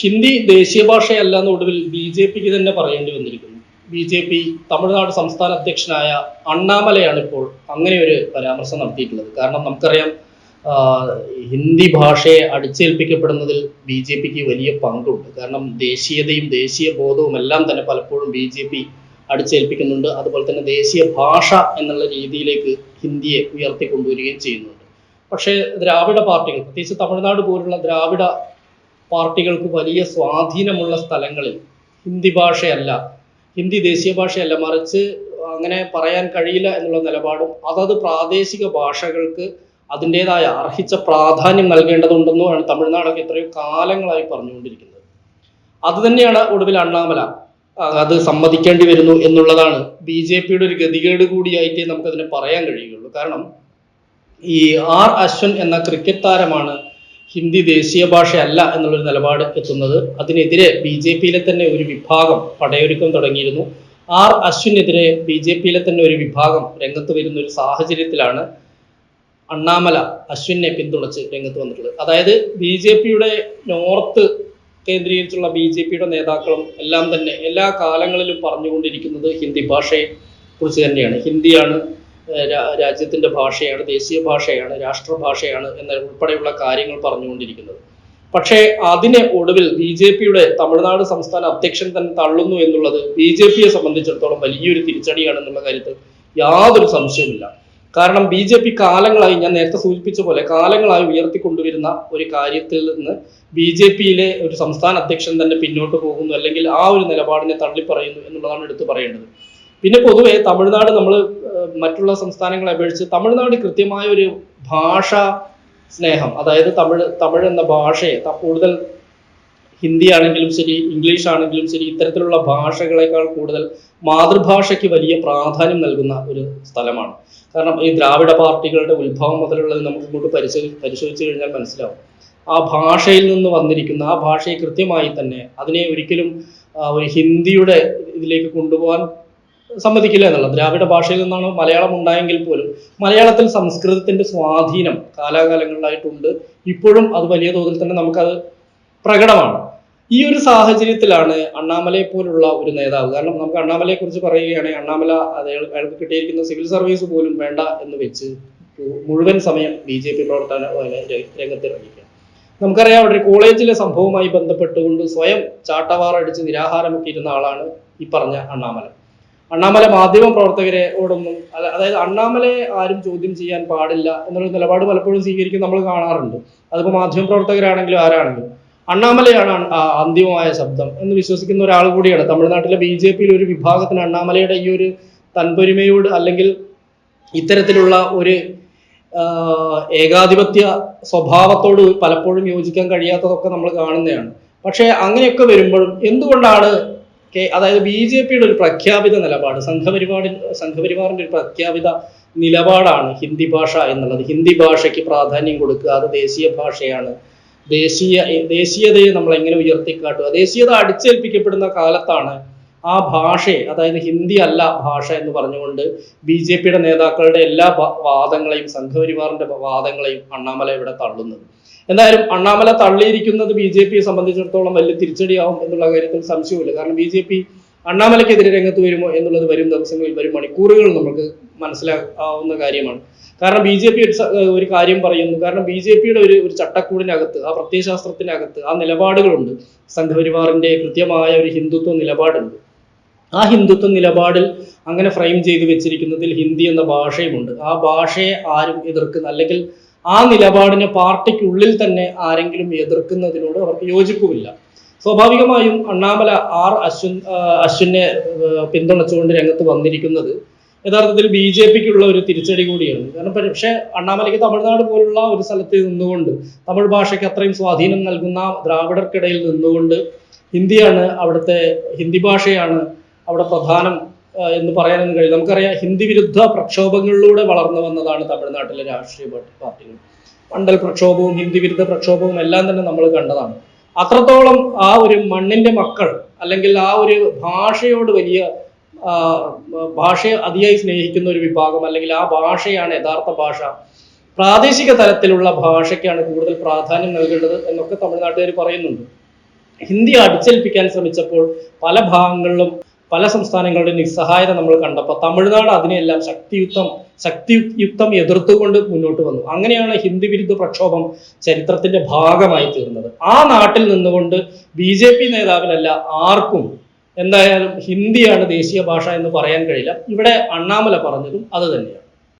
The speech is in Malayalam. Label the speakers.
Speaker 1: ഹിന്ദി ദേശീയ ഭാഷയല്ല എന്ന് ഒടുവിൽ ബി ജെ പിക്ക് തന്നെ പറയേണ്ടി വന്നിരിക്കുന്നു. ബി ജെ പി തമിഴ്നാട് സംസ്ഥാന അധ്യക്ഷനായ അണ്ണാമലയാണ് ഇപ്പോൾ അങ്ങനെ ഒരു പരാമർശം നടത്തിയിട്ടുള്ളത്. കാരണം നമുക്കറിയാം ഹിന്ദി ഭാഷയെ അടിച്ചേൽപ്പിക്കപ്പെടുന്നതിൽ ബി ജെ പിക്ക് വലിയ പങ്കുണ്ട്. കാരണം ദേശീയതയും ദേശീയ ബോധവും എല്ലാം തന്നെ പലപ്പോഴും ബി ജെ പി അടിച്ചേൽപ്പിക്കുന്നുണ്ട്. അതുപോലെ തന്നെ ദേശീയ ഭാഷ എന്നുള്ള രീതിയിലേക്ക് ഹിന്ദിയെ ഉയർത്തിക്കൊണ്ടുവരികയും ചെയ്യുന്നുണ്ട്. പക്ഷേ ദ്രാവിഡ പാർട്ടികൾ പ്രത്യേകിച്ച് തമിഴ്നാട് പോലുള്ള ദ്രാവിഡ പാർട്ടികൾക്ക് വലിയ സ്വാധീനമുള്ള സ്ഥലങ്ങളിൽ. ഹിന്ദി ഭാഷയല്ല. ഹിന്ദി ദേശീയ ഭാഷയല്ല. മറിച്ച് അങ്ങനെ പറയാൻ കഴിയില്ല എന്നുള്ള നിലപാടും അതത് പ്രാദേശിക ഭാഷകൾക്ക് അതിന്റെതായ അർഹിച്ച പ്രാധാന്യം നൽകേണ്ടതുണ്ടെന്നുമാണ് തമിഴ്നാടൊക്കെ ഇത്രയും കാലങ്ങളായി പറഞ്ഞുകൊണ്ടിരിക്കുന്നത്. അത് തന്നെയാണ് ഒടുവിൽ അണ്ണാമല അത് സമ്മതിക്കേണ്ടി വരുന്നു എന്നുള്ളതാണ് ബി ജെ പിയുടെ ഒരു ഗതികേട് കൂടിയായിട്ടേ നമുക്കതിനെ പറയാൻ കഴിയുകയുള്ളൂ. കാരണം ഈ ആർ അശ്വൻ എന്ന ക്രിക്കറ്റ് താരമാണ് ഹിന്ദി ദേശീയ ഭാഷയല്ല എന്നുള്ളൊരു നിലപാട് എത്തുന്നത്. അതിനെതിരെ ബി ജെ പിയിലെ തന്നെ ഒരു വിഭാഗം പടയൊരുക്കം തുടങ്ങിയിരുന്നു. ആർ അശ്വിനെതിരെ ബി ജെ പിയിലെ തന്നെ ഒരു വിഭാഗം രംഗത്ത് വരുന്ന ഒരു സാഹചര്യത്തിലാണ് അണ്ണാമല അശ്വിനെ പിന്തുണച്ച് രംഗത്ത് വന്നിട്ടുള്ളത്. അതായത് ബി ജെ പിയുടെ നോർത്ത് കേന്ദ്രീകരിച്ചുള്ള ബി ജെ പിയുടെ നേതാക്കളും എല്ലാം തന്നെ എല്ലാ കാലങ്ങളിലും പറഞ്ഞുകൊണ്ടിരിക്കുന്നത് ഹിന്ദി ഭാഷയെ കുറിച്ച് തന്നെയാണ്. ഹിന്ദിയാണ് ഏഹ്, രാ- രാജ്യത്തിന്റെ ഭാഷയാണ് ദേശീയ ഭാഷയാണ് രാഷ്ട്രഭാഷയാണ് എന്ന ഉൾപ്പെടെയുള്ള കാര്യങ്ങൾ പറഞ്ഞുകൊണ്ടിരിക്കുന്നത്. പക്ഷേ അതിനെ ഒടുവിൽ ബി ജെ പിയുടെ തമിഴ്നാട് സംസ്ഥാന അധ്യക്ഷൻ തന്നെ തള്ളുന്നു എന്നുള്ളത് ബി ജെ പിയെ സംബന്ധിച്ചിടത്തോളം വലിയൊരു തിരിച്ചടിയാണെന്നുള്ള കാര്യത്തിൽ യാതൊരു സംശയവുമില്ല. കാരണം ബി ജെ പി കാലങ്ങളായി ഞാൻ നേരത്തെ സൂചിപ്പിച്ച പോലെ കാലങ്ങളായി ഉയർത്തിക്കൊണ്ടുവരുന്ന ഒരു കാര്യത്തിൽ നിന്ന് ബി ജെ പിയിലെ ഒരു സംസ്ഥാന അധ്യക്ഷൻ തന്നെ പിന്നോട്ട് പോകുന്നു അല്ലെങ്കിൽ ആ ഒരു നിലപാടിനെ തള്ളിപ്പറയുന്നു എന്നുള്ളതാണ് എടുത്തു പറയേണ്ടത്. പിന്നെ പൊതുവെ തമിഴ്നാട് നമ്മൾ മറ്റുള്ള സംസ്ഥാനങ്ങളെ അപേക്ഷിച്ച് തമിഴ്നാട് കൃത്യമായ ഒരു ഭാഷ സ്നേഹം. അതായത് തമിഴ് തമിഴ് എന്ന ഭാഷയെ കൂടുതൽ ഹിന്ദി ആണെങ്കിലും ശരി ഇംഗ്ലീഷ് ആണെങ്കിലും ശരി ഇത്തരത്തിലുള്ള ഭാഷകളെക്കാൾ കൂടുതൽ മാതൃഭാഷയ്ക്ക് വലിയ പ്രാധാന്യം നൽകുന്ന ഒരു സ്ഥലമാണ്. കാരണം ഈ ദ്രാവിഡ പാർട്ടികളുടെ ഉത്ഭവം മുതലുള്ളത് നമുക്ക് ഇങ്ങോട്ട് പരിശോധി പരിശോധിച്ചു കഴിഞ്ഞാൽ മനസ്സിലാവും. ആ ഭാഷയിൽ നിന്ന് വന്നിരിക്കുന്ന ആ ഭാഷയെ കൃത്യമായി തന്നെ അതിനെ ഒരിക്കലും ഒരു ഹിന്ദിയുടെ ഇതിലേക്ക് കൊണ്ടുപോകാൻ സമ്മതിക്കില്ല എന്നുള്ളത്. ദ്രാവിഡ ഭാഷയിൽ നിന്നാണ് മലയാളം ഉണ്ടായെങ്കിൽ പോലും മലയാളത്തിൽ സംസ്കൃതത്തിന്റെ സ്വാധീനം കാലാകാലങ്ങളിലായിട്ടുണ്ട്. ഇപ്പോഴും അത് വലിയ തോതിൽ തന്നെ നമുക്കത് പ്രകടമാണ്. ഈ ഒരു സാഹചര്യത്തിലാണ് അണ്ണാമലയെ പോലുള്ള ഒരു നേതാവ്. കാരണം നമുക്ക് അണ്ണാമലയെ കുറിച്ച് പറയുകയാണെങ്കിൽ അണ്ണാമല അയാൾക്ക് കിട്ടിയിരിക്കുന്ന സിവിൽ സർവീസ് പോലും വേണ്ട എന്ന് വെച്ച് മുഴുവൻ സമയം ബി ജെ പി പ്രവർത്തന രംഗത്തിറങ്ങിക്കുക നമുക്കറിയാം അവിടെ കോളേജിലെ സംഭവവുമായി ബന്ധപ്പെട്ടുകൊണ്ട് സ്വയം ചാട്ടവാറടിച്ച് നിരാഹാരമൊക്കെ ഇരുന്ന ആളാണ് ഈ പറഞ്ഞ അണ്ണാമല. അണ്ണാമല മാധ്യമ പ്രവർത്തകരെ ഓടൊന്നും അതായത് അണ്ണാമലയെ ആരും ചോദ്യം ചെയ്യാൻ പാടില്ല എന്നുള്ള നിലപാട് പലപ്പോഴും സ്വീകരിക്കും നമ്മൾ കാണാറുണ്ട്. അതിപ്പോൾ മാധ്യമ പ്രവർത്തകരാണെങ്കിലും ആരാണെങ്കിലും. അണ്ണാമലയാണ് അന്തിമമായ ശബ്ദം എന്ന് വിശ്വസിക്കുന്ന ഒരാൾ കൂടിയാണ്. തമിഴ്നാട്ടിലെ ബി ജെ പിയിൽ ഒരു വിഭാഗത്തിന് അണ്ണാമലയുടെ ഈ ഒരു തൻപൊരുമയോട് അല്ലെങ്കിൽ ഇത്തരത്തിലുള്ള ഒരു ഏകാധിപത്യ സ്വഭാവത്തോട് പലപ്പോഴും യോജിക്കാൻ കഴിയാത്തതൊക്കെ നമ്മൾ കാണുന്നതാണ്. പക്ഷേ അങ്ങനെയൊക്കെ വരുമ്പോഴും എന്തുകൊണ്ടാണ് അതായത് ബി ജെ പിയുടെ ഒരു പ്രഖ്യാപിത നിലപാട് സംഘപരിപാടി സംഘപരിവാറിന്റെ ഒരു പ്രഖ്യാപിത നിലപാടാണ് ഹിന്ദി ഭാഷ എന്നുള്ളത്. ഹിന്ദി ഭാഷയ്ക്ക് പ്രാധാന്യം കൊടുക്കുക അത് ദേശീയ ഭാഷയാണ്. ദേശീയ ദേശീയതയെ നമ്മൾ എങ്ങനെ ഉയർത്തിക്കാട്ടുക? ദേശീയത അടിച്ചേൽപ്പിക്കപ്പെടുന്ന കാലത്താണ് ആ ഭാഷയെ അതായത് ഹിന്ദി അല്ല ഭാഷ എന്ന് പറഞ്ഞുകൊണ്ട് ബി ജെ പിയുടെ നേതാക്കളുടെ എല്ലാ വാദങ്ങളെയും സംഘപരിവാറിന്റെ വാദങ്ങളെയും അണ്ണാമല ഇവിടെ തള്ളുന്നത്. എന്തായാലും അണ്ണാമല തള്ളിയിരിക്കുന്നത് ബി ജെ പിയെ സംബന്ധിച്ചിടത്തോളം വലിയ തിരിച്ചടിയാവും എന്നുള്ള കാര്യത്തിൽ സംശയമില്ല കാരണം ബി ജെ പി അണ്ണാമലയ്ക്കെതിരെ രംഗത്ത് വരുമോ എന്നുള്ളത് വരും ദിവസങ്ങളിൽ വരും മണിക്കൂറുകൾ നമുക്ക് മനസ്സിലാവുന്ന കാര്യമാണ്. കാരണം ബി ജെ പി ഒരു കാര്യം പറയുന്നു. കാരണം ബി ജെ പിയുടെ ഒരു ഒരു ചട്ടക്കൂടിനകത്ത് ആ പ്രത്യയശാസ്ത്രത്തിനകത്ത് ആ നിലപാടുകളുണ്ട്. സംഘപരിവാറിന്റെ കൃത്യമായ ഒരു ഹിന്ദുത്വ നിലപാടുണ്ട്. ആ ഹിന്ദുത്വ നിലപാടിൽ അങ്ങനെ ഫ്രെയിം ചെയ്ത് വെച്ചിരിക്കുന്നതിൽ ഹിന്ദി എന്ന ഭാഷയുമുണ്ട്. ആ ഭാഷയെ ആരും എതിർക്കുന്ന അല്ലെങ്കിൽ ആ നിലപാടിനെ പാർട്ടിക്കുള്ളിൽ തന്നെ ആരെങ്കിലും എതിർക്കുന്നതിനോട് അവർക്ക് യോജിപ്പുമില്ല സ്വാഭാവികമായും അണ്ണാമല ആർ അശ്വിൻ അശ്വിനെ പിന്തുണച്ചുകൊണ്ട് രംഗത്ത് വന്നിരിക്കുന്നത് യഥാർത്ഥത്തിൽ ബി ജെ പിക്കുള്ള ഒരു തിരിച്ചടി കൂടിയാണ്. കാരണം പക്ഷേ അണ്ണാമലയ്ക്ക് തമിഴ്നാട് പോലുള്ള ഒരു സ്ഥലത്ത് നിന്നുകൊണ്ട് തമിഴ് ഭാഷയ്ക്ക് അത്രയും സ്വാധീനം നൽകുന്ന ദ്രാവിഡർക്കിടയിൽ നിന്നുകൊണ്ട് ഹിന്ദിയാണ് അവിടുത്തെ ഹിന്ദി ഭാഷയാണ് അവിടെ പ്രധാനം എന്ന് പറയാനൊന്നും കഴിയും. നമുക്കറിയാം ഹിന്ദി വിരുദ്ധ പ്രക്ഷോഭങ്ങളിലൂടെ വളർന്നു വന്നതാണ് തമിഴ്നാട്ടിലെ രാഷ്ട്രീയ പാർട്ടികൾ. മണ്ഡൽ പ്രക്ഷോഭവും ഹിന്ദി വിരുദ്ധ പ്രക്ഷോഭവും എല്ലാം തന്നെ നമ്മൾ കണ്ടതാണ്. അത്രത്തോളം ആ ഒരു മണ്ണിന്റെ മക്കൾ അല്ലെങ്കിൽ ആ ഒരു ഭാഷയോട് വലിയ ഭാഷയെ അതിയായി സ്നേഹിക്കുന്ന ഒരു വിഭാഗം അല്ലെങ്കിൽ ആ ഭാഷയാണ് യഥാർത്ഥ ഭാഷ. പ്രാദേശിക തലത്തിലുള്ള ഭാഷയ്ക്കാണ് കൂടുതൽ പ്രാധാന്യം നൽകേണ്ടത് എന്നൊക്കെ തമിഴ്നാട്ടുകാർ പറയുന്നുണ്ട്. ഹിന്ദി അടിച്ചേൽപ്പിക്കാൻ ശ്രമിച്ചപ്പോൾ പല ഭാഗങ്ങളിലും പല സംസ്ഥാനങ്ങളുടെ നിസ്സഹായത നമ്മൾ കണ്ടപ്പോൾ തമിഴ്നാട് അതിനെല്ലാം ശക്തിയുക്തം ശക്തിയുക്തം എതിർത്തുകൊണ്ട് മുന്നോട്ട് വന്നു. അങ്ങനെയാണ് ഹിന്ദി വിരുദ്ധ പ്രക്ഷോഭം ചരിത്രത്തിന്റെ ഭാഗമായി തീർന്നത്. ആ നാട്ടിൽ നിന്നുകൊണ്ട് ബി ജെ പി നേതാവിനല്ല ആർക്കും എന്തായാലും ഹിന്ദിയാണ് ദേശീയ ഭാഷ എന്ന് പറയാൻ കഴിയില്ല. ഇവിടെ അണ്ണാമല പറഞ്ഞതും അത് തന്നെയാണ്.